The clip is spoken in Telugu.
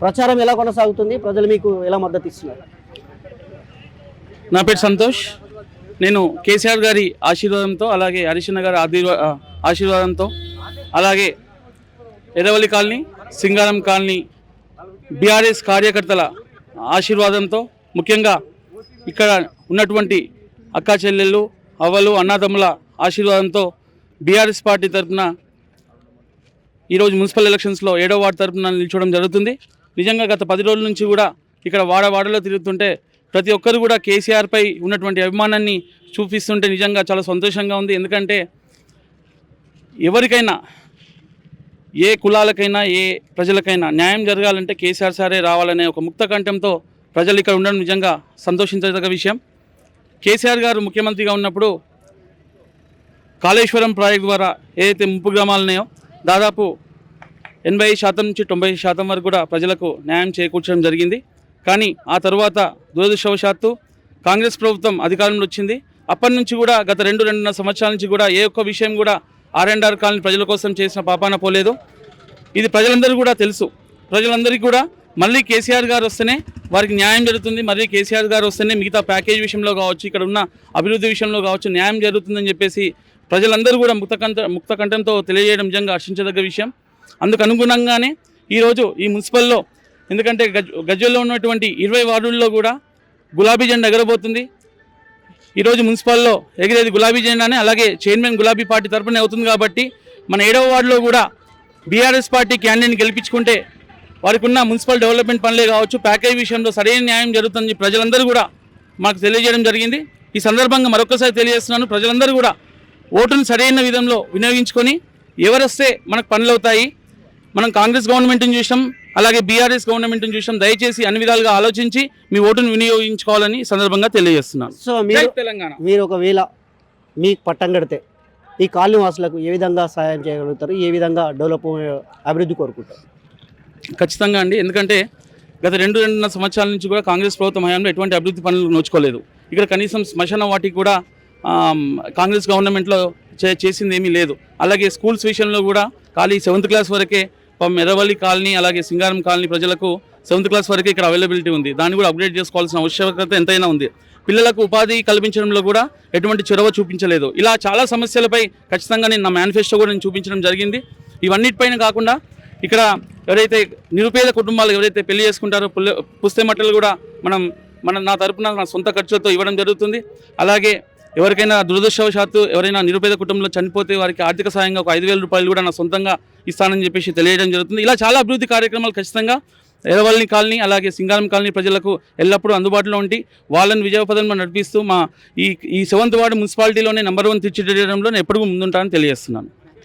ప్రచారం ఎలా కొనసాగుతుంది? ప్రజలు మీకు ఎలా మద్దతు ఇస్తున్నారు? నా పేరు సంతోష్. నేను కేసీఆర్ గారి ఆశీర్వాదంతో అలాగే హరిశన్న గారి ఆశీర్వా- ఆశీర్వాదంతో అలాగే Erravalli colony Singaram colony BRS కార్యకర్తల ఆశీర్వాదంతో ముఖ్యంగా ఇక్కడ ఉన్నటువంటి అక్కా చెల్లెళ్ళు అవ్వలు అన్నదమ్ముల ఆశీర్వాదంతో బీఆర్ఎస్ పార్టీ తరఫున ఈరోజు మున్సిపల్ ఎలక్షన్స్లో ఏడో వార్డు తరఫున నిల్చోవడం జరుగుతుంది. నిజంగా గత పది రోజుల నుంచి కూడా ఇక్కడ వాడవాడలో తిరుగుతుంటే ప్రతి ఒక్కరు కూడా కేసీఆర్పై ఉన్నటువంటి అభిమానాన్ని చూపిస్తుంటే నిజంగా చాలా సంతోషంగా ఉంది. ఎందుకంటే ఎవరికైనా ఏ కులాలకైనా ఏ ప్రజలకైనా న్యాయం జరగాలంటే కేసీఆర్ సారే రావాలనే ఒక ముక్త కంఠంతో ప్రజలు ఇక్కడ ఉండడం నిజంగా సంతోషించదగ్గ విషయం. కేసీఆర్ గారు ముఖ్యమంత్రిగా ఉన్నప్పుడు కాళేశ్వరం ప్రాజెక్ట్ ద్వారా ఏదైతే ముప్పు గ్రామాలు ఉన్నాయో దాదాపు ఎనభై శాతం నుంచి తొంభై శాతం వరకు కూడా ప్రజలకు న్యాయం చేకూర్చడం జరిగింది. కానీ ఆ తర్వాత దురదృష్టవశాత్తు కాంగ్రెస్ ప్రభుత్వం అధికారంలో వచ్చింది. అప్పటి నుంచి కూడా గత రెండు రెండున్నర సంవత్సరాల నుంచి కూడా ఏ ఒక్క విషయం కూడా ఆర్ అండ్ ఆర్ కాలనీ ప్రజల కోసం చేసిన పాపాన పోలేదు. ఇది ప్రజలందరూ కూడా తెలుసు. ప్రజలందరికీ కూడా మళ్ళీ కేసీఆర్ గారు వస్తేనే వారికి న్యాయం జరుగుతుంది. మళ్ళీ కేసీఆర్ గారు వస్తేనే మిగతా ప్యాకేజ్ విషయంలో కావచ్చు ఇక్కడ ఉన్న అభివృద్ధి విషయంలో కావచ్చు న్యాయం జరుగుతుందని చెప్పేసి ప్రజలందరూ కూడా ముక్త కంఠ ముక్త కంఠంతో తెలియజేయడం నిజంగా హర్షించదగ్గ విషయం. అందుకు అనుగుణంగానే ఈరోజు ఈ మున్సిపల్లో ఎందుకంటే గజ్ గజ్వల్లో ఉన్నటువంటి ఇరవై వార్డుల్లో కూడా గులాబీ జెండా ఎగరబోతుంది. ఈరోజు మున్సిపల్లో ఎగిరేది గులాబీ జెండానే అలాగే చైర్మన్ గులాబీ పార్టీ తరపునే అవుతుంది కాబట్టి మన ఏడవ వార్డులో కూడా బీఆర్ఎస్ పార్టీ క్యాండిడేట్ని గెలిపించుకుంటే వారికి ఉన్న మున్సిపల్ డెవలప్మెంట్ పనులే కావచ్చు ప్యాకేజ్ విషయంలో సరైన న్యాయం జరుగుతుందని ప్రజలందరూ కూడా మాకు తెలియజేయడం జరిగింది. ఈ సందర్భంగా మరొకసారి తెలియజేస్తున్నాను ప్రజలందరూ కూడా ఓటును సరైన విధంలో వినియోగించుకొని ఎవరొస్తే మనకు పనులు అవుతాయి మనం కాంగ్రెస్ గవర్నమెంట్ని చూసాం అలాగే బీఆర్ఎస్ గవర్నమెంట్ని చూసాం. దయచేసి అన్ని విధాలుగా ఆలోచించి మీ ఓటును వినియోగించుకోవాలని సందర్భంగా తెలియజేస్తున్నాను. సో మీరు తెలంగాణ. మీరు ఒకవేళ మీకు పట్టం కడితే ఈ కాలనీ వాసులకు ఏ విధంగా సహాయం చేయగలుగుతారు? ఏ విధంగా డెవలప్ అభివృద్ధి కోరుకుంటారు? ఖచ్చితంగా అండి. ఎందుకంటే గత రెండు రెండున్నర సంవత్సరాల నుంచి కూడా కాంగ్రెస్ ప్రభుత్వం హయాంలో ఎటువంటి అభివృద్ధి పనులు నోచుకోలేదు. ఇక్కడ కనీసం శ్మశాన వాటికి కూడా కాంగ్రెస్ గవర్నమెంట్లో చే చేసింది ఏమీ లేదు. అలాగే స్కూల్స్ విషయంలో కూడా ఖాళీ సెవెంత్ క్లాస్ వరకే ఎర్రవల్లి కాలనీ అలాగే సింగారం కాలనీ ప్రజలకు సెవెంత్ క్లాస్ వరకు ఇక్కడ అవైలబిలిటీ ఉంది. దాన్ని కూడా అప్గ్రేడ్ చేసుకోవాల్సిన ఆవశ్యకత ఎంతైనా ఉంది. పిల్లలకు ఉపాధి కల్పించడంలో కూడా ఎటువంటి చొరవ చూపించలేదు. ఇలా చాలా సమస్యలపై ఖచ్చితంగా నేను నా మేనిఫెస్టో కూడా నేను చూపించడం జరిగింది. ఇవన్నిటిపైన కాకుండా ఇక్కడ ఎవరైతే నిరుపేద కుటుంబాలు ఎవరైతే పెళ్ళి చేసుకుంటారో పుల్ల పుస్తే మట్టలు కూడా మనం మన నా తరపున నా సొంత ఖర్చులతో ఇవ్వడం జరుగుతుంది. అలాగే ఎవరికైనా దురదృష్టవశాత్తు ఎవరైనా నిరుపేద కుటుంబంలో చనిపోతే వారికి ఆర్థిక సాయంగా ఒక ఐదు వేల రూపాయలు కూడా నా సొంతంగా ఇస్తానని చెప్పేసి తెలియడం జరుగుతుంది. ఇలా చాలా అభివృద్ధి కార్యక్రమాలు ఖచ్చితంగా ఎర్రవల్లి కాలనీ అలాగే సింగారం కాలనీ ప్రజలకు ఎల్లప్పుడూ అందుబాటులో ఉండి వాళ్ళని విజయపదంలో నడిపిస్తూ మా ఈ ఈ సెవెంత్ వార్డు మున్సిపాలిటీలోనే నెంబర్ వన్ తీర్చిదిద్దడంలో నేను ఎప్పుడూ ముందుంటానని తెలియజేస్తున్నాను.